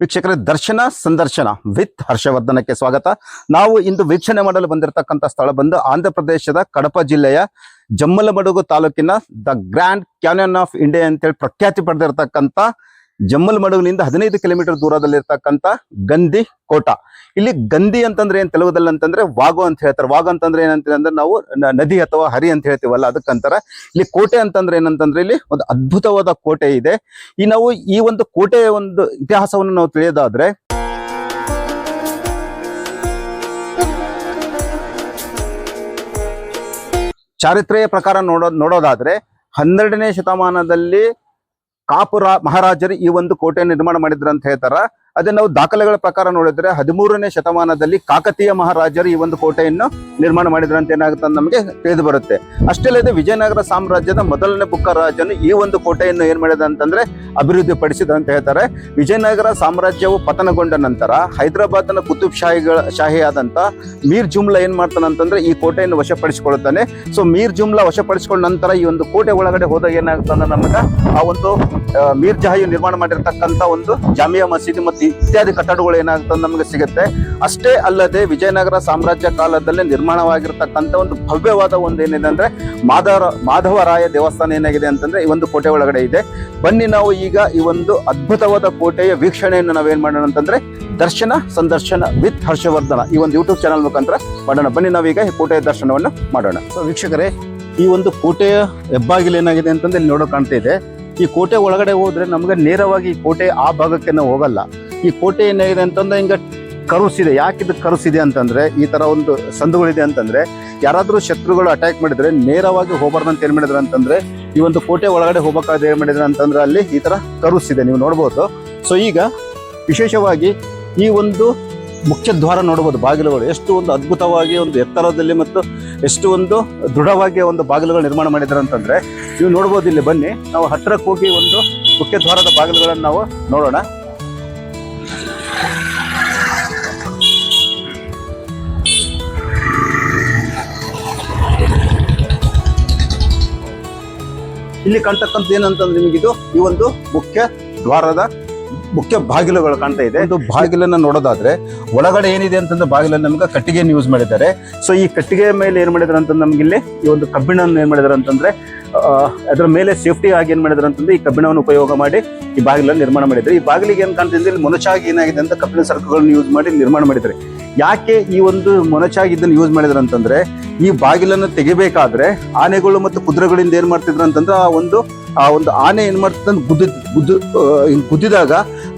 ವೀಕ್ಷಕರೇ, ದರ್ಶನ ಸಂದರ್ಶನ ವಿತ್ ಹರ್ಷವರ್ಧನಕ್ಕೆ ಸ್ವಾಗತ. ನಾವು ಇಂದು ವೀಕ್ಷಣೆ ಮಾಡಲು ಬಂದಿರತಕ್ಕಂಥ ಸ್ಥಳ ಬಂದು ಆಂಧ್ರ ಪ್ರದೇಶದ ಕಡಪ ಜಿಲ್ಲೆಯ ಜಮ್ಮಲಮಡುಗು ತಾಲೂಕಿನ the grand canyon of India ಅಂತೇಳಿ ಪ್ರಖ್ಯಾತಿ ಪಡೆದಿರತಕ್ಕಂಥ ಜಮ್ಮಲಮಡುಗಿನಿಂದ ಹದಿನೈದು ಕಿಲೋಮೀಟರ್ ದೂರದಲ್ಲಿರ್ತಕ್ಕಂಥ ಗಂಧಿ ಕೋಟ. ಇಲ್ಲಿ ಗಂಧಿ ಅಂತಂದ್ರೆ ಏನ್ ತೆಲುಗುದಲ್ಲಿ ಅಂತಂದ್ರೆ ವಾಗು ಅಂತ ಹೇಳ್ತಾರೆ. ವಾಗು ಅಂತಂದ್ರೆ ಏನಂತಂದ್ರೆ ನಾವು ನದಿ ಅಥವಾ ಹರಿ ಅಂತ ಹೇಳ್ತೀವಲ್ಲ ಅದಕ್ಕಂತಾರೆ. ಇಲ್ಲಿ ಕೋಟೆ ಅಂತಂದ್ರೆ ಏನಂತಂದ್ರೆ ಇಲ್ಲಿ ಒಂದು ಅದ್ಭುತವಾದ ಕೋಟೆ ಇದೆ. ಈ ನಾವು ಈ ಒಂದು ಕೋಟೆಯ ಒಂದು ಇತಿಹಾಸವನ್ನು ನಾವು ತಿಳಿಯೋದಾದ್ರೆ ಚಾರಿತ್ರೆಯ ಪ್ರಕಾರ ನೋಡೋ, ನೋಡೋದಾದ್ರೆ ಹನ್ನೆರಡನೇ ಶತಮಾನದಲ್ಲಿ ಕಾಪುರ ಮಹಾರಾಜರು ಈ ಒಂದು ಕೋಟೆ ನಿರ್ಮಾಣ ಮಾಡಿದ್ರು ಅಂತ ಹೇಳ್ತಾರ. ಅದೇ ನಾವು ದಾಖಲೆಗಳ ಪ್ರಕಾರ ನೋಡಿದ್ರೆ ಹದಿಮೂರನೇ ಶತಮಾನದಲ್ಲಿ ಕಾಕತೀಯ ಮಹಾರಾಜರು ಈ ಒಂದು ಕೋಟೆಯನ್ನು ನಿರ್ಮಾಣ ಮಾಡಿದ್ರು ಅಂತ ಏನಾಗುತ್ತೆ ನಮಗೆ ತಿಳಿದು ಬರುತ್ತೆ. ಅಷ್ಟೇ ಅಲ್ಲದೆ ವಿಜಯನಗರ ಸಾಮ್ರಾಜ್ಯದ ಮೊದಲನೇ ಬುಕ್ಕ ರಾಜನು ಈ ಒಂದು ಕೋಟೆಯನ್ನು ಏನ್ ಮಾಡಿದ ಅಂತಂದ್ರೆ ಅಭಿವೃದ್ಧಿ ಪಡಿಸಿದ ಅಂತ ಹೇಳ್ತಾರೆ. ವಿಜಯನಗರ ಸಾಮ್ರಾಜ್ಯವು ಪತನಗೊಂಡ ನಂತರ ಹೈದರಾಬಾದ್ನ ಕುತುಬ್ ಶಾಹಿಗಳ ಶಾಹಿಯಾದಂತ ಮೀರ್ ಜುಮ್ಲಾ ಏನ್ ಮಾಡ್ತಾನೆ ಅಂತಂದ್ರೆ ಈ ಕೋಟೆಯನ್ನು ವಶಪಡಿಸಿಕೊಳ್ಳುತ್ತಾನೆ. ಸೊ ಮೀರ್ ಜುಮ್ಲಾ ವಶಪಡಿಸಿಕೊಂಡ ನಂತರ ಈ ಒಂದು ಕೋಟೆ ಒಳಗಡೆ ಹೋದಾಗ ಏನಾಗುತ್ತೆ ಅಂದ್ರೆ ನಮಗೆ ಆ ಒಂದು ಮೀರ್ ಜಹಾಯು ನಿರ್ಮಾಣ ಮಾಡಿರ್ತಕ್ಕಂಥ ಒಂದು ಜಾಮಿಯಾ ಮಸೀದಿ ಮತ್ತು ಇತ್ಯಾದಿ ಕಟ್ಟಡಗಳು ಏನಾಗುತ್ತೆ ನಮಗೆ ಸಿಗುತ್ತೆ. ಅಷ್ಟೇ ಅಲ್ಲದೆ ವಿಜಯನಗರ ಸಾಮ್ರಾಜ್ಯ ಕಾಲದಲ್ಲಿ ನಿರ್ಮಾಣವಾಗಿರ್ತಕ್ಕಂಥ ಒಂದು ಭವ್ಯವಾದ ಒಂದು ಏನಿದೆ ಅಂದ್ರೆ ಮಾಧವರ ಮಾಧವರಾಯ ದೇವಸ್ಥಾನ ಏನಾಗಿದೆ ಅಂತಂದ್ರೆ ಈ ಒಂದು ಕೋಟೆ ಒಳಗಡೆ ಇದೆ. ಬನ್ನಿ ನಾವು ಈಗ ಈ ಒಂದು ಅದ್ಭುತವಾದ ಕೋಟೆಯ ವೀಕ್ಷಣೆಯನ್ನು ನಾವೇನ್ ಮಾಡೋಣ ಅಂತಂದ್ರೆ ದರ್ಶನ, ಸಂದರ್ಶನ ವಿತ್ ಹರ್ಷವರ್ಧನ ಈ ಒಂದು ಯೂಟ್ಯೂಬ್ ಚಾನಲ್ ಮುಖಾಂತರ ಮಾಡೋಣ. ಬನ್ನಿ ನಾವೀಗ ಈ ಕೋಟೆಯ ದರ್ಶನವನ್ನು ಮಾಡೋಣ. ಸೊ ವೀಕ್ಷಕರೇ, ಈ ಒಂದು ಕೋಟೆಯ ಹೆಬ್ಬಾಗಿಲು ಏನಾಗಿದೆ ಅಂತಂದ್ರೆ ಇಲ್ಲಿ ನೋಡೋ ಕಾಣ್ತಾ ಇದೆ. ಈ ಕೋಟೆ ಒಳಗಡೆ ಹೋದ್ರೆ ನಮ್ಗೆ ನೇರವಾಗಿ ಈ ಕೋಟೆ ಆ ಭಾಗಕ್ಕೆ ನಾವು ಹೋಗಲ್ಲ. ಈ ಕೋಟೆ ಏನಾಗಿದೆ ಅಂತಂದ್ರೆ ಹಿಂಗ ಕರುಸಿದೆ. ಯಾಕೆ ಇದು ಕರುಸಿದೆ ಅಂತಂದ್ರೆ, ಈ ತರ ಒಂದು ಸಂದುಗಳಿದೆ ಅಂತಂದ್ರೆ, ಯಾರಾದರೂ ಶತ್ರುಗಳು ಅಟ್ಯಾಕ್ ಮಾಡಿದ್ರೆ ನೇರವಾಗಿ ಹೋಗಬಾರ್ದು ಅಂತ ಏನ್ ಮಾಡಿದ್ರು ಅಂತಂದ್ರೆ, ಈ ಒಂದು ಕೋಟೆ ಒಳಗಡೆ ಹೋಗ್ಬೇಕಾದ್ರೆ ಏನ್ ಮಾಡಿದ್ರು ಅಂತಂದ್ರೆ ಅಲ್ಲಿ ಈ ತರ ಕರುಸಿದೆ. ನೀವು ನೋಡ್ಬೋದು. ಸೊ ಈಗ ವಿಶೇಷವಾಗಿ ಈ ಒಂದು ಮುಖ್ಯ ದ್ವಾರ ನೋಡಬಹುದು ಬಾಗಿಲುಗಳು. ಎಷ್ಟು ಒಂದು ಅದ್ಭುತವಾಗಿ ಒಂದು ಎತ್ತರದಲ್ಲಿ ಮತ್ತು ಎಷ್ಟು ಒಂದು ದೃಢವಾಗಿ ಒಂದು ಬಾಗಿಲುಗಳು ನಿರ್ಮಾಣ ಮಾಡಿದ್ದಾರೆ ಅಂತಂದ್ರೆ, ನೀವು ನೋಡ್ಬೋದು ಇಲ್ಲಿ ಬನ್ನಿ. ನಾವು ಹತ್ತಿರಕ್ಕೆ ಹೋಗಿ ಒಂದು ಮುಖ್ಯ ದ್ವಾರದ ಬಾಗಿಲುಗಳನ್ನು ನಾವು ನೋಡೋಣ. ಇಲ್ಲಿ ಕಾಣ್ತಕ್ಕಂಥ ಏನಂತಂದ್ರೆ ನಿಮಗಿದು ಈ ಒಂದು ಮುಖ್ಯ ದ್ವಾರದ ಮುಖ್ಯ ಬಾಗಿಲುಗಳು ಕಾಣ್ತಾ ಇದೆ. ಇದು ಬಾಗಿಲನ್ನ ನೋಡೋದಾದ್ರೆ ಒಳಗಡೆ ಏನಿದೆ ಅಂತಂದ್ರೆ ಬಾಗಿಲನ್ನ ನಮ್ಗೆ ಕಟ್ಟಿಗೆಯನ್ನು ಯೂಸ್ ಮಾಡಿದ್ದಾರೆ. ಸೊ ಈ ಕಟ್ಟಿಗೆ ಮೇಲೆ ಏನ್ ಮಾಡಿದಾರೆ ಅಂತಂದ್ರೆ ನಮ್ಗೆ ಇಲ್ಲಿ ಈ ಒಂದು ಕಬ್ಬಿಣವನ್ನು ಏನ್ ಮಾಡಿದಾರೆ ಅಂತಂದ್ರೆ ಅದರ ಮೇಲೆ ಸೇಫ್ಟಿ ಆಗಿ ಏನ್ ಮಾಡಿದಾರೆ ಅಂತಂದ್ರೆ ಈ ಕಬ್ಬಿಣವನ್ನು ಉಪಯೋಗ ಮಾಡಿ ಈ ಬಾಗಿಲನ್ನು ನಿರ್ಮಾಣ ಮಾಡಿದ್ದಾರೆ. ಈ ಬಾಗಿಲಿಗೆ ಏನ್ ಕಾಣ್ತಿದ್ರೆ ಇಲ್ಲಿ ಮೊನಚಾಗಿ ಏನಾಗಿದೆ ಅಂತ ಕಬ್ಬಿಣ ಸರಕುಗಳನ್ನು ಯೂಸ್ ಮಾಡಿ ನಿರ್ಮಾಣ ಮಾಡಿದ್ದಾರೆ. ಯಾಕೆ ಈ ಒಂದು ಮೊನಚಾಗಿ ಇದನ್ನು ಯೂಸ್ ಮಾಡಿದ್ರು ಅಂತಂದ್ರೆ, ಈ ಬಾಗಿಲನ್ನು ತೆಗಿಬೇಕಾದ್ರೆ ಆನೆಗಳು ಮತ್ತು ಕುದುರೆಗಳಿಂದ ಏನ್ ಮಾಡ್ತಿದ್ರು ಅಂತಂದ್ರೆ ಆ ಒಂದು ಆ ಒಂದು ಆನೆ ಏನ್ ಮಾಡ್ತಿದ್ದ ಗುದ್ದ, ಗುದ್ದು ಗುದ್ದಿದಾಗ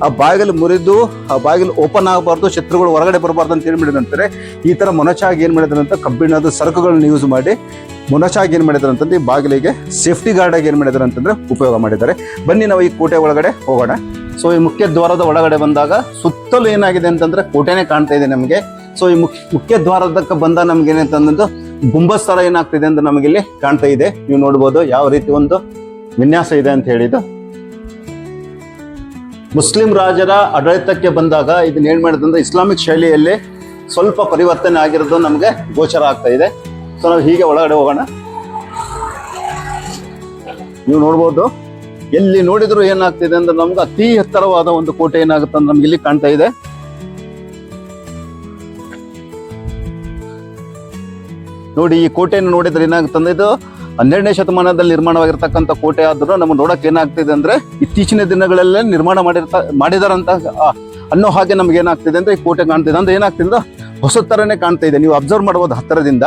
ಆ ಬಾಗಿಲು ಮುರಿದು, ಆ ಬಾಗಿಲು ಓಪನ್ ಆಗಬಾರ್ದು, ಶತ್ರುಗಳು ಹೊರಗಡೆ ಬರಬಾರ್ದು ಅಂತ ಏನು ಮಾಡಿದ್ರಂತಾರೆ ಈ ಥರ ಮೊನಚಾಗಿ ಏನು ಮಾಡಿದ್ರಂತ ಕಬ್ಬಿಣದ ಸರಕುಗಳನ್ನ ಯೂಸ್ ಮಾಡಿ ಮೊನಚಾಗಿ ಏನು ಮಾಡಿದ್ರು ಅಂತಂದ್ರೆ ಈ ಬಾಗಿಲಿಗೆ ಸೇಫ್ಟಿ ಗಾರ್ಡ್ ಏನು ಮಾಡಿದ್ರು ಅಂತಂದ್ರೆ ಉಪಯೋಗ ಮಾಡಿದ್ದಾರೆ. ಬನ್ನಿ ನಾವು ಈ ಕೋಟೆ ಒಳಗಡೆ ಹೋಗೋಣ. ಸೊ ಈ ಮುಖ್ಯ ದ್ವಾರದ ಒಳಗಡೆ ಬಂದಾಗ ಸುತ್ತಲೂ ಏನಾಗಿದೆ ಅಂತಂದ್ರೆ ಕೋಟೆನೇ ಕಾಣ್ತಾ ಇದೆ ನಮಗೆ. ಸೊ ಈ ಮುಖ್ಯ ಮುಖ್ಯ ದ್ವಾರದಕ್ಕೆ ಬಂದ ನಮ್ಗೆ ಏನಂತಂದ್ರೆ ಗುಂಬಸ್ ಥರ ಏನಾಗ್ತಿದೆ ಅಂತ ನಮಗಿಲ್ಲಿ ಕಾಣ್ತಾ ಇದೆ. ನೀವು ನೋಡ್ಬೋದು ಯಾವ ರೀತಿ ಒಂದು ವಿನ್ಯಾಸ ಇದೆ ಅಂತ ಹೇಳಿದ್ದು. ಮುಸ್ಲಿಂ ರಾಜರ ಆಡಳಿತಕ್ಕೆ ಬಂದಾಗ ಇದನ್ನ ಏನ್ ಮಾಡಿದಂದ್ರೆ ಇಸ್ಲಾಮಿಕ್ ಶೈಲಿಯಲ್ಲಿ ಸ್ವಲ್ಪ ಪರಿವರ್ತನೆ ಆಗಿರೋದು ನಮಗೆ ಗೋಚರ ಆಗ್ತಾ ಇದೆ. ಸೊ ನಾವು ಹೀಗೆ ಒಳಗಡೆ ಹೋಗೋಣ. ನೀವು ನೋಡ್ಬೋದು. ಎಲ್ಲಿ ನೋಡಿದ್ರು ಏನಾಗ್ತಿದೆ ಅಂದ್ರೆ ನಮ್ಗೆ ಅತಿ ಎತ್ತರವಾದ ಒಂದು ಕೋಟೆ ಏನಾಗುತ್ತೆ ಅಂದ್ರೆ ನಮ್ಗೆ ಇಲ್ಲಿ ಕಾಣ್ತಾ ಇದೆ. ನೋಡಿ, ಈ ಕೋಟೆಯನ್ನು ನೋಡಿದ್ರೆ ಏನಾಗುತ್ತೆ ಅಂದ್ರೆ ಇದು ಹನ್ನೆರಡನೇ ಶತಮಾನದಲ್ಲಿ ನಿರ್ಮಾಣವಾಗಿರ್ತಕ್ಕಂಥ ಕೋಟೆ ಆದ್ರೂ ನಮ್ಗೆ ನೋಡಕ್ ಏನಾಗ್ತಿದೆ ಅಂದ್ರೆ ಇತ್ತೀಚಿನ ದಿನಗಳಲ್ಲೇ ನಿರ್ಮಾಣ ಮಾಡಿರ್ತ ಮಾಡಿದಾರಂತ ಅನ್ನೋ ಹಾಗೆ ನಮ್ಗೆ ಏನಾಗ್ತಿದೆ ಅಂದ್ರೆ ಈ ಕೋಟೆ ಕಾಣ್ತಿದೆ. ಅಂದ್ರೆ ಏನಾಗ್ತಿದೆ ಹೊಸ ತರನೇ ಕಾಣ್ತಾ ಇದೆ. ನೀವು ಅಬ್ಸರ್ವ್ ಮಾಡಬಹುದು ಹತ್ತಿರದಿಂದ.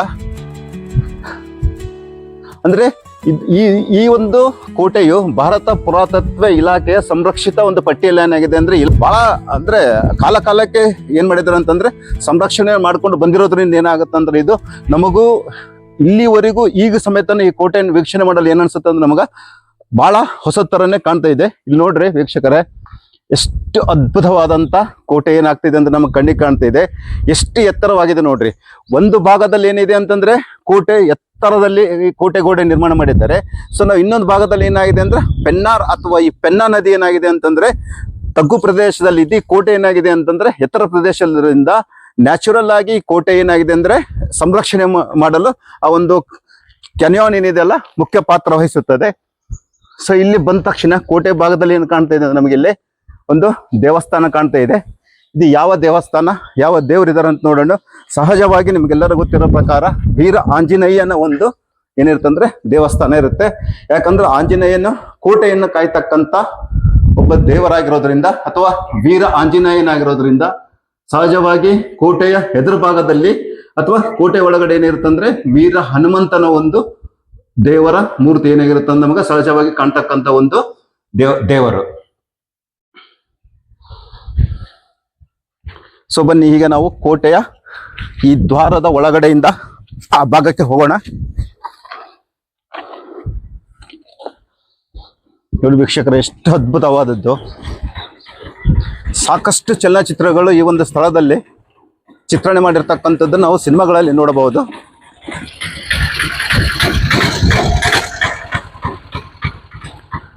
ಅಂದ್ರೆ ಈ ಈ ಒಂದು ಕೋಟೆಯು ಭಾರತ ಪುರಾತತ್ವ ಇಲಾಖೆಯ ಸಂರಕ್ಷಿತ ಒಂದು ಪಟ್ಟಿಯಲ್ಲಿ ಏನಾಗಿದೆ ಅಂದ್ರೆ ಇಲ್ಲಿ ಬಹಳ ಅಂದ್ರೆ ಕಾಲ ಕಾಲಕ್ಕೆ ಏನ್ ಮಾಡಿದಾರೆ ಅಂತಂದ್ರೆ ಸಂರಕ್ಷಣೆ ಮಾಡ್ಕೊಂಡು ಬಂದಿರೋದ್ರಿಂದ ಏನಾಗುತ್ತೆ ಅಂದ್ರೆ ಇದು ನಮಗೂ ಇಲ್ಲಿವರೆಗೂ ಈಗ ಸಮೇತನ ಈ ಕೋಟೆಯನ್ನು ವೀಕ್ಷಣೆ ಮಾಡಲು ಏನನ್ಸುತ್ತೆ ಅಂದ್ರೆ ನಮಗ ಬಹಳ ಹೊಸ ತರನೇ ಕಾಣ್ತಾ ಇದೆ. ಇಲ್ಲಿ ನೋಡ್ರಿ ವೀಕ್ಷಕರೇ, ಎಷ್ಟು ಅದ್ಭುತವಾದಂತ ಕೋಟೆ ಏನಾಗ್ತಿದೆ ಅಂತ ನಮಗೆ ಕಣ್ಣಿಗೆ ಕಾಣ್ತಾ ಇದೆ. ಎಷ್ಟು ಎತ್ತರವಾಗಿದೆ ನೋಡ್ರಿ. ಒಂದು ಭಾಗದಲ್ಲಿ ಏನಿದೆ ಅಂತಂದ್ರೆ ಕೋಟೆ ಎತ್ತರದಲ್ಲಿ ಈ ಕೋಟೆ ಗೋಡೆ ನಿರ್ಮಾಣ ಮಾಡಿದ್ದಾರೆ. ಸೊ ನಾವು ಇನ್ನೊಂದು ಭಾಗದಲ್ಲಿ ಏನಾಗಿದೆ ಅಂದ್ರೆ ಪೆನ್ನಾರ್ ಅಥವಾ ಈ ಪೆನ್ನಾ ನದಿ ಏನಾಗಿದೆ ಅಂತಂದ್ರೆ ತಗ್ಗು ಪ್ರದೇಶದಲ್ಲಿ ಇದ್ದು ಕೋಟೆ ಏನಾಗಿದೆ ಅಂತಂದ್ರೆ ಎತ್ತರ ಪ್ರದೇಶದಿಂದ ನ್ಯಾಚುರಲ್ ಆಗಿ ಕೋಟೆ ಏನಾಗಿದೆ ಅಂದ್ರೆ ಸಂರಕ್ಷಣೆ ಮಾಡಲು ಆ ಒಂದು ಕೆನಿಯಾನ್ ಏನಿದೆ ಅಲ್ಲ, ಮುಖ್ಯ ಪಾತ್ರ ವಹಿಸುತ್ತದೆ. ಸೊ ಇಲ್ಲಿ ಬಂದ ತಕ್ಷಣ ಕೋಟೆ ಭಾಗದಲ್ಲಿ ಏನು ಕಾಣ್ತಾ ಇದೆ ನಮಗೆ ಇಲ್ಲಿ ಒಂದು ದೇವಸ್ಥಾನ ಕಾಣ್ತಾ ಇದೆ. ಇದು ಯಾವ ದೇವಸ್ಥಾನ, ಯಾವ ದೇವರಿದಾರೆ ಅಂತ ನೋಡೋಣ. ಸಹಜವಾಗಿ ನಿಮಗೆಲ್ಲರಿಗೂ ಗೊತ್ತಿರೋ ಪ್ರಕಾರ ವೀರ ಆಂಜನೇಯನ ಒಂದು ಏನಿರುತ್ತಂದ್ರೆ ದೇವಸ್ಥಾನ ಇರುತ್ತೆ. ಯಾಕಂದ್ರೆ ಆಂಜನೇಯನ ಕೋಟೆಯನ್ನು ಕಾಯ್ತಕ್ಕಂತ ಒಬ್ಬ ದೇವರಾಗಿರೋದ್ರಿಂದ ಅಥವಾ ವೀರ ಆಂಜನೇಯನಾಗಿರೋದ್ರಿಂದ ಸಹಜವಾಗಿ ಕೋಟೆಯ ಎದುರು ಭಾಗದಲ್ಲಿ ಅಥವಾ ಕೋಟೆ ಒಳಗಡೆ ಏನಿರುತ್ತಂದ್ರೆ ವೀರ ಹನುಮಂತನ ಒಂದು ದೇವರ ಮೂರ್ತಿ ಏನಾಗಿರುತ್ತೆ ನಮಗೆ ಸಹಜವಾಗಿ ಕಾಣ್ತಕ್ಕಂತ ಒಂದು ದೇವ, ದೇವರು. ಸೊ ಬನ್ನಿ, ಈಗ ನಾವು ಕೋಟೆಯ ಈ ದ್ವಾರದ ಒಳಗಡೆಯಿಂದ ಆ ಭಾಗಕ್ಕೆ ಹೋಗೋಣ. ನೋಡಿ ವೀಕ್ಷಕರೇ, ಎಷ್ಟು ಅದ್ಭುತವಾದದ್ದು. ಸಾಕಷ್ಟು ಚಲನಚಿತ್ರಗಳು ಈ ಒಂದು ಸ್ಥಳದಲ್ಲಿ ಚಿತ್ರಣೆ ಮಾಡಿರ್ತಕ್ಕಂಥದ್ದು ನಾವು ಸಿನಿಮಾಗಳಲ್ಲಿ ನೋಡಬಹುದು.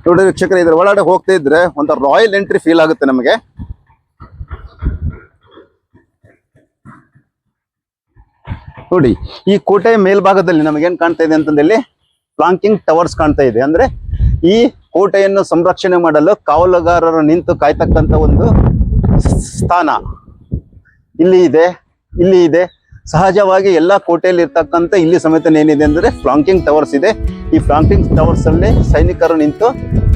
ನೋಡಿ ವೀಕ್ಷಕರೇ, ಇದ್ರ ಒಳಗಡೆ ಹೋಗ್ತಾ ಇದ್ರೆ ಒಂದು ರಾಯಲ್ ಎಂಟ್ರಿ ಫೀಲ್ ಆಗುತ್ತೆ ನಮಗೆ. ನೋಡಿ, ಈ ಕೋಟೆಯ ಮೇಲ್ಭಾಗದಲ್ಲಿ ನಮಗೇನ್ ಕಾಣ್ತಾ ಇದೆ ಅಂತಂದಲ್ಲಿ ಫ್ಲಾಂಕಿಂಗ್ ಟವರ್ಸ್ ಕಾಣ್ತಾ ಇದೆ. ಅಂದ್ರೆ ಈ ಕೋಟೆಯನ್ನು ಸಂರಕ್ಷಣೆ ಮಾಡಲು ಕಾವಲುಗಾರರು ನಿಂತು ಕಾಯ್ತಕ್ಕಂಥ ಒಂದು ಸ್ಥಾನ. ಇಲ್ಲಿ ಇದೆ ಇಲ್ಲಿ ಇದೆ. ಸಹಜವಾಗಿ ಎಲ್ಲ ಕೋಟೆಯಲ್ಲಿ ಇರ್ತಕ್ಕಂಥ ಇಲ್ಲಿ ಸಮೇತ ಏನಿದೆ ಅಂದ್ರೆ ಫ್ಲಾಂಕಿಂಗ್ ಟವರ್ಸ್ ಇದೆ. ಈ ಫ್ಲಾಂಕಿಂಗ್ ಟವರ್ಸ್ ಅಲ್ಲಿ ಸೈನಿಕರು ನಿಂತು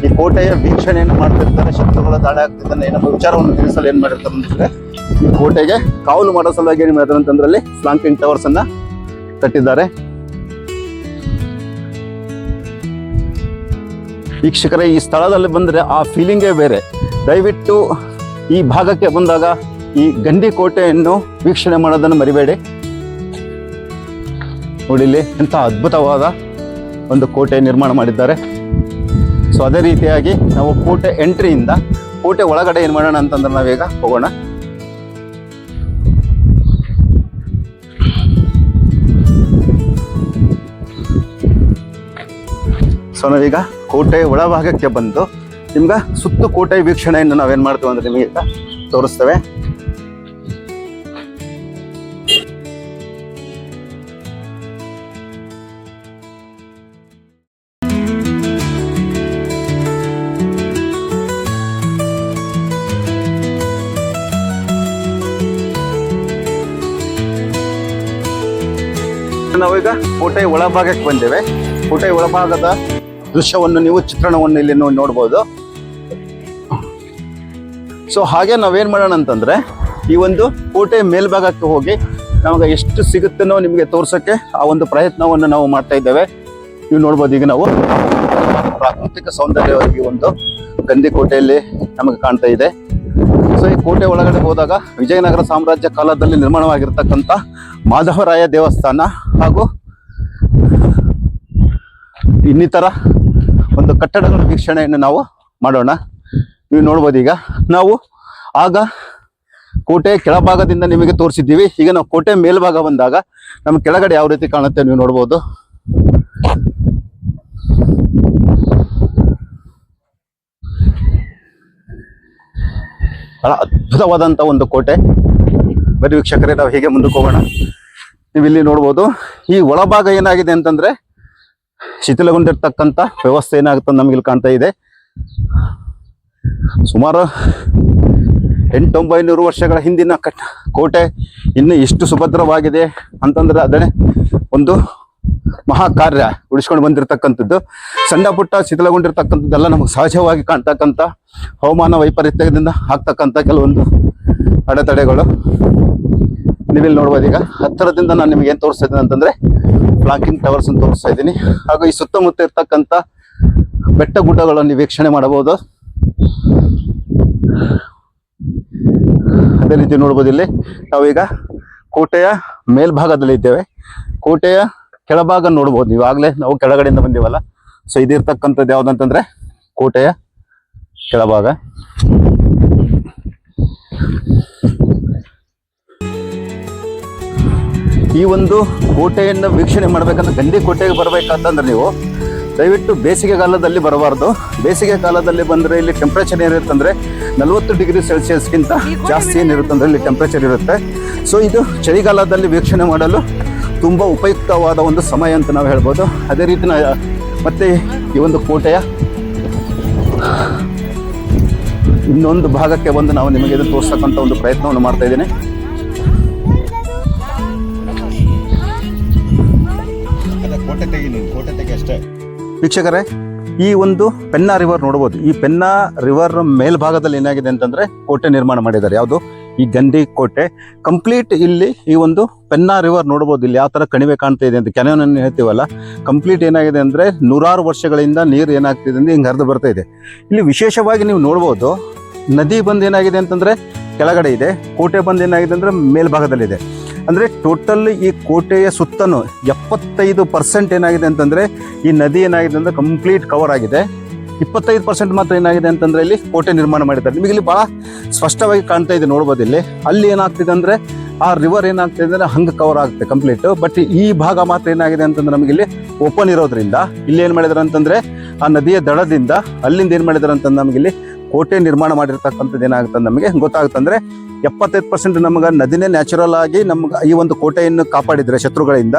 ಈ ಕೋಟೆಯ ವೀಕ್ಷಣೆಯನ್ನು ಮಾಡ್ತಿರ್ತಾರೆ, ಶತ್ರುಗಳ ದಾಳಿ ಆಗ್ತಿದ್ದಾನೆ ಏನೋ ವಿಚಾರವನ್ನು ತಿಳಿಸಲು ಏನು ಮಾಡಿರ್ತಾರೆ ಅಂತಂದ್ರೆ ಈ ಕೋಟೆಗೆ ಕಾವಲು ಮಾಡೋ ಸಲುವಾಗಿ ಏನು ಮಾಡ್ತಾರೆ ಅಂತಂದ್ರೆ ಅಲ್ಲಿ ಫ್ಲಾಂಕಿಂಗ್ ಟವರ್ಸ್ ಅನ್ನ ಕಟ್ಟಿದ್ದಾರೆ. ವೀಕ್ಷಕರೇ, ಈ ಸ್ಥಳದಲ್ಲಿ ಬಂದರೆ ಆ ಫೀಲಿಂಗೇ ಬೇರೆ. ದಯವಿಟ್ಟು ಈ ಭಾಗಕ್ಕೆ ಬಂದಾಗ ಈ ಗಂಡಿ ಕೋಟೆಯನ್ನು ವೀಕ್ಷಣೆ ಮಾಡೋದನ್ನು ಮರಿಬೇಡಿ. ನೋಡಿ, ಇಲ್ಲಿ ಎಂಥ ಅದ್ಭುತವಾದ ಒಂದು ಕೋಟೆ ನಿರ್ಮಾಣ ಮಾಡಿದ್ದಾರೆ. ಸೊ ಅದೇ ರೀತಿಯಾಗಿ ನಾವು ಕೋಟೆ ಎಂಟ್ರಿಯಿಂದ ಕೋಟೆ ಒಳಗಡೆ ಏನು ಮಾಡೋಣ ಅಂತಂದ್ರೆ ನಾವೀಗ ಹೋಗೋಣ. ಸೊ ನಾವೀಗ ಕೋಟೆ ಒಳಭಾಗಕ್ಕೆ ಬಂದು ನಿಮ್ಗೆ ಸುತ್ತು ಕೋಟೆ ವೀಕ್ಷಣೆಯನ್ನು ನಾವೇನು ಮಾಡ್ತೀವಿ ಅಂದ್ರೆ ನಿಮಗೆ ತೋರಿಸ್ತೇವೆ. ನಾವೀಗ ಕೋಟೆ ಒಳಭಾಗಕ್ಕೆ ಬಂದೇವೆ. ಕೋಟೆ ಒಳಭಾಗದ ದೃಶ್ಯವನ್ನು ನೀವು, ಚಿತ್ರಣವನ್ನು ಇಲ್ಲಿ ನೋಡ್ಬೋದು. ಸೊ ಹಾಗೆ ನಾವೇನು ಮಾಡೋಣ ಅಂತಂದ್ರೆ, ಈ ಒಂದು ಕೋಟೆ ಮೇಲ್ಭಾಗಕ್ಕೆ ಹೋಗಿ ನಮಗೆ ಎಷ್ಟು ಸಿಗುತ್ತೋ ನಿಮಗೆ ತೋರ್ಸಕ್ಕೆ ಆ ಒಂದು ಪ್ರಯತ್ನವನ್ನು ನಾವು ಮಾಡ್ತಾ ಇದ್ದೇವೆ. ನೀವು ನೋಡ್ಬೋದು ಈಗ ನಾವು ಪ್ರಾಕೃತಿಕ ಸೌಂದರ್ಯವಾಗಿ ಒಂದು ಗಂದಿ ಕೋಟೆಯಲ್ಲಿ ನಮಗೆ ಕಾಣ್ತಾ ಇದೆ. ಸೊ ಈ ಕೋಟೆ ಒಳಗಡೆ ಹೋದಾಗ ವಿಜಯನಗರ ಸಾಮ್ರಾಜ್ಯ ಕಾಲದಲ್ಲಿ ನಿರ್ಮಾಣವಾಗಿರ್ತಕ್ಕಂಥ ಮಾಧವರಾಯ ದೇವಸ್ಥಾನ ಹಾಗೂ ಇನ್ನಿತರ ಒಂದು ಕಟ್ಟಡಗಳ ವೀಕ್ಷಣೆಯನ್ನು ನಾವು ಮಾಡೋಣ. ನೀವು ನೋಡ್ಬೋದು ಈಗ ನಾವು ಆಗ ಕೋಟೆ ಕೆಳಭಾಗದಿಂದ ನಿಮಗೆ ತೋರಿಸಿದ್ದೀವಿ. ಈಗ ನಾವು ಕೋಟೆ ಮೇಲ್ಭಾಗ ಬಂದಾಗ ನಮ್ಮ ಕೆಳಗಡೆ ಯಾವ ರೀತಿ ಕಾಣುತ್ತೆ ನೀವು ನೋಡ್ಬೋದು. ಬಹಳ ಅದ್ಭುತವಾದಂತ ಒಂದು ಕೋಟೆ. ಬರೀ ವೀಕ್ಷಕರೇ, ನಾವು ಹೇಗೆ ಮುಂದಕ್ಕೆ ಹೋಗೋಣ. ನೀವು ಇಲ್ಲಿ ನೋಡ್ಬೋದು. ಈ ಒಳಭಾಗ ಏನಾಗಿದೆ ಅಂತಂದ್ರೆ ಶಿಥಿಲಗೊಂಡಿರ್ತಕ್ಕಂಥ ವ್ಯವಸ್ಥೆ ಏನಾಗುತ್ತೆ ನಮಗೆ ಇಲ್ಲಿ ಕಾಣ್ತಾ ಇದೆ. ಸುಮಾರು ಎಂಟೊಂಬೈನೂರು ವರ್ಷಗಳ ಹಿಂದಿನ ಕಟ್ ಕೋಟೆ ಇನ್ನು ಎಷ್ಟು ಸುಭದ್ರವಾಗಿದೆ ಅಂತಂದ್ರೆ ಅದನ್ನೇ ಒಂದು ಮಹಾ ಕಾರ್ಯ ಉಳಿಸ್ಕೊಂಡು ಬಂದಿರತಕ್ಕಂಥದ್ದು. ಸಣ್ಣ ಪುಟ್ಟ ಶಿಥಿಲಗೊಂಡಿರ್ತಕ್ಕಂಥದ್ದೆಲ್ಲ ನಮಗೆ ಸಹಜವಾಗಿ ಕಾಣ್ತಕ್ಕಂಥ ಹವಾಮಾನ ವೈಪರೀತ್ಯದಿಂದ ಆಗ್ತಕ್ಕಂಥ ಕೆಲವೊಂದು ಅಡೆತಡೆಗಳು. ನೀವಿಲ್ಲಿ ನೋಡ್ಬೋದು ಈಗ ಹತ್ತಿರದಿಂದ ನಾನು ನಿಮಗೆ ಏನು ತೋರಿಸ್ತಾ ಅಂತಂದರೆ ಅಂತಂದ್ರೆ ಫ್ಲಾಂಕಿಂಗ್ ಟವರ್ಸ್ ಅಂತ ತೋರಿಸ್ತಾ ಇದ್ದೀನಿ. ಹಾಗೂ ಈ ಸುತ್ತಮುತ್ತ ಇರ್ತಕ್ಕಂಥ ಬೆಟ್ಟ ಗುಡ್ಡಗಳನ್ನು ವೀಕ್ಷಣೆ ಮಾಡಬಹುದು. ಅದೇ ರೀತಿ ನೋಡ್ಬೋದು ಇಲ್ಲಿ. ನಾವೀಗ ಕೋಟೆಯ ಮೇಲ್ಭಾಗದಲ್ಲಿ ಇದ್ದೇವೆ. ಕೋಟೆಯ ಕೆಳಭಾಗ ನೋಡ್ಬೋದು ಇವಾಗಲೇ ನಾವು ಕೆಳಗಡೆಯಿಂದ ಬಂದಿವಲ್ಲ. ಸೊ ಇದಿರ್ತಕ್ಕಂಥದ್ದು ಯಾವ್ದಂತಂದ್ರೆ ಕೋಟೆಯ ಕೆಳಭಾಗ. ಈ ಒಂದು ಕೋಟೆಯನ್ನು ವೀಕ್ಷಣೆ ಮಾಡಬೇಕಂದ್ರೆ ಗಂಡಿ ಕೋಟೆಗೆ ಬರಬೇಕಂತಂದ್ರೆ ನೀವು ದಯವಿಟ್ಟು ಬೇಸಿಗೆ ಕಾಲದಲ್ಲಿ ಬರಬಾರ್ದು. ಬೇಸಿಗೆ ಕಾಲದಲ್ಲಿ ಬಂದರೆ ಇಲ್ಲಿ ಟೆಂಪ್ರೇಚರ್ ಏನಿರುತ್ತಂದರೆ ನಲವತ್ತು ಡಿಗ್ರಿ ಸೆಲ್ಸಿಯಸ್ಗಿಂತ ಜಾಸ್ತಿ ಏನಿರುತ್ತಂದ್ರೆ ಇಲ್ಲಿ ಟೆಂಪ್ರೇಚರ್ ಇರುತ್ತೆ. ಸೊ ಇದು ಚಳಿಗಾಲದಲ್ಲಿ ವೀಕ್ಷಣೆ ಮಾಡಲು ತುಂಬ ಉಪಯುಕ್ತವಾದ ಒಂದು ಸಮಯ ಅಂತ ನಾವು ಹೇಳ್ಬೋದು. ಅದೇ ರೀತಿ ನಾ ಮತ್ತೆ ಈ ಒಂದು ಕೋಟೆಯ ಇನ್ನೊಂದು ಭಾಗಕ್ಕೆ ಬಂದು ನಾವು ನಿಮಗೆ ಇದು ತೋರಿಸ್ತಕ್ಕಂಥ ಒಂದು ಪ್ರಯತ್ನವನ್ನು ಮಾಡ್ತಾ ಇದ್ದೀನಿ. ಅಷ್ಟೇ. ವೀಕ್ಷಕರೇ, ಈ ಒಂದು ಪೆನ್ನಾ ರಿವರ್ ನೋಡ್ಬೋದು. ಈ ಪೆನ್ನಾ ರಿವರ್ ಮೇಲ್ಭಾಗದಲ್ಲಿ ಏನಾಗಿದೆ ಅಂತಂದ್ರೆ ಕೋಟೆ ನಿರ್ಮಾಣ ಮಾಡಿದ್ದಾರೆ. ಯಾವುದು? ಈ ಗಂಡಿ ಕೋಟೆ. ಕಂಪ್ಲೀಟ್ ಇಲ್ಲಿ ಈ ಒಂದು ಪೆನ್ನಾ ರಿವರ್ ನೋಡ್ಬೋದು. ಇಲ್ಲಿ ಯಾವ ತರ ಕಣಿವೆ ಕಾಣ್ತಾ ಇದೆ ಅಂತ ಕೆನೆಯನ್ನು ಹೇಳ್ತೀವಲ್ಲ. ಕಂಪ್ಲೀಟ್ ಏನಾಗಿದೆ ಅಂದ್ರೆ ನೂರಾರು ವರ್ಷಗಳಿಂದ ನೀರು ಏನಾಗ್ತಿದೆ ಅಂದ್ರೆ ಹಿಂಗೆ ಹರಿದು ಬರ್ತಾ ಇದೆ. ಇಲ್ಲಿ ವಿಶೇಷವಾಗಿ ನೀವು ನೋಡ್ಬೋದು, ನದಿ ಬಂದು ಏನಾಗಿದೆ ಅಂತಂದ್ರೆ ಕೆಳಗಡೆ ಇದೆ. ಕೋಟೆ ಬಂದು ಏನಾಗಿದೆ ಅಂದರೆ ಮೇಲ್ಭಾಗದಲ್ಲಿದೆ. ಅಂದರೆ ಟೋಟಲ್ ಈ ಕೋಟೆಯ ಸುತ್ತಲೂ ಎಪ್ಪತ್ತೈದು ಪರ್ಸೆಂಟ್ ಏನಾಗಿದೆ ಅಂತಂದರೆ ಈ ನದಿ ಏನಾಗಿದೆ ಅಂದರೆ ಕಂಪ್ಲೀಟ್ ಕವರ್ ಆಗಿದೆ. ಇಪ್ಪತ್ತೈದು ಪರ್ಸೆಂಟ್ ಮಾತ್ರ ಏನಾಗಿದೆ ಅಂತಂದರೆ ಇಲ್ಲಿ ಕೋಟೆ ನಿರ್ಮಾಣ ಮಾಡಿದ್ದಾರೆ. ನಿಮಗೆ ಇಲ್ಲಿ ಭಾಳ ಸ್ಪಷ್ಟವಾಗಿ ಕಾಣ್ತಾ ಇದೆ ನೋಡ್ಬೋದು ಇಲ್ಲಿ. ಅಲ್ಲಿ ಏನಾಗ್ತಿದೆ ಅಂದರೆ ಆ ರಿವರ್ ಏನಾಗ್ತಿದೆ ಅಂದರೆ ಹಂಗೆ ಕವರ್ ಆಗುತ್ತೆ ಕಂಪ್ಲೀಟ್ ಬಟ್ ಈ ಭಾಗ ಮಾತ್ರ ಏನಾಗಿದೆ ಅಂತಂದ್ರೆ ನಮಗೆ ಇಲ್ಲಿ ಓಪನ್ ಇರೋದ್ರಿಂದ, ಇಲ್ಲಿ ಏನು ಮಾಡಿದಾರೆ ಅಂತಂದರೆ ಆ ನದಿಯ ದಡದಿಂದ ಅಲ್ಲಿಂದ ಏನು ಮಾಡಿದಾರೆ ಅಂತಂದ್ರೆ ನಮಗಿಲ್ಲಿ ಕೋಟೆ ನಿರ್ಮಾಣ ಮಾಡಿರ್ತಕ್ಕಂಥದ್ದು ಏನಾಗುತ್ತೆ ನಮಗೆ ಗೊತ್ತಾಗುತ್ತಂದ್ರೆ ಎಪ್ಪತ್ತೈದು ಪರ್ಸೆಂಟ್ ನಮಗೆ ನದಿನೇ ನ್ಯಾಚುರಲ್ ಆಗಿ ನಮ್ಗೆ ಈ ಒಂದು ಕೋಟೆಯನ್ನು ಕಾಪಾಡಿದ್ರೆ ಶತ್ರುಗಳಿಂದ,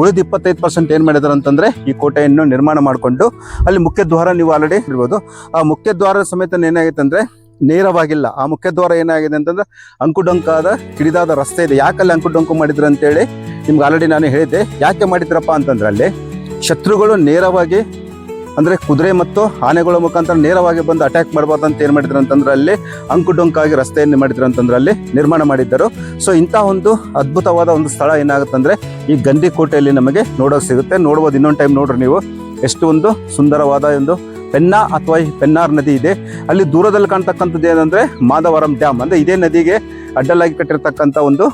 ಉಳಿದ ಇಪ್ಪತ್ತೈದು ಪರ್ಸೆಂಟ್ ಏನು ಮಾಡಿದಾರೆ ಅಂತಂದ್ರೆ ಈ ಕೋಟೆಯನ್ನು ನಿರ್ಮಾಣ ಮಾಡಿಕೊಂಡು, ಅಲ್ಲಿ ಮುಖ್ಯ ದ್ವಾರ ನೀವು ಆಲ್ರೆಡಿ ಇರ್ಬೋದು ಆ ಮುಖ್ಯ ದ್ವಾರ ಸಮೇತ ಏನಾಗೈತೆ ಅಂದ್ರೆ ನೇರವಾಗಿಲ್ಲ. ಆ ಮುಖ್ಯ ದ್ವಾರ ಏನಾಗಿದೆ ಅಂತಂದ್ರೆ ಅಂಕುಡೊಂಕಾದ ಕಿಡಿದಾದ ರಸ್ತೆ ಇದೆ. ಯಾಕಲ್ಲಿ ಅಂಕುಡೊಂಕು ಮಾಡಿದ್ರು ಅಂತೇಳಿ ನಿಮ್ಗೆ ಆಲ್ರೆಡಿ ನಾನು ಹೇಳಿದ್ದೆ. ಯಾಕೆ ಮಾಡಿದ್ರಪ್ಪ ಅಂತಂದ್ರೆ ಅಲ್ಲಿ ಶತ್ರುಗಳು ನೇರವಾಗಿ ಅಂದ್ರೆ ಕುದುರೆ ಮತ್ತು ಆನೆಗಳ ಮುಖಾಂತರ ನೇರವಾಗಿ ಬಂದು ಅಟ್ಯಾಕ್ ಮಾಡಬಾರ್ದು ಅಂತ ಏನ್ ಮಾಡಿದ್ರು ಅಂತಂದ್ರೆ ಅಲ್ಲಿ ಅಂಕುಡೊಂಕಾಗಿ ರಸ್ತೆಯನ್ನು ಮಾಡಿದ್ರು ಅಂತಂದ್ರೆ ಅಲ್ಲಿ ನಿರ್ಮಾಣ ಮಾಡಿದ್ದರು. ಸೊ ಇಂಥ ಒಂದು ಅದ್ಭುತವಾದ ಒಂದು ಸ್ಥಳ ಏನಾಗುತ್ತಂದ್ರೆ ಈ ಗಂಡಿ ಕೋಟೆಯಲ್ಲಿ ನಮಗೆ ನೋಡೋಕೆ ಸಿಗುತ್ತೆ. ನೋಡಬಹುದು ಇನ್ನೊಂದು ಟೈಮ್ ನೋಡ್ರಿ ನೀವು. ಎಷ್ಟು ಒಂದು ಸುಂದರವಾದ ಒಂದು ಪೆನ್ನಾ ಅಥವಾ ಈ ಪೆನ್ನಾರ್ ನದಿ ಇದೆ. ಅಲ್ಲಿ ದೂರದಲ್ಲಿ ಕಾಣ್ತಕ್ಕಂಥದ್ದು ಏನಂದ್ರೆ ಮಾದವರಂ ಡ್ಯಾಮ್. ಅಂದ್ರೆ ಇದೇ ನದಿಗೆ ಅಡ್ಡಲಾಗಿ ಕಟ್ಟಿರ್ತಕ್ಕಂಥ ಒಂದು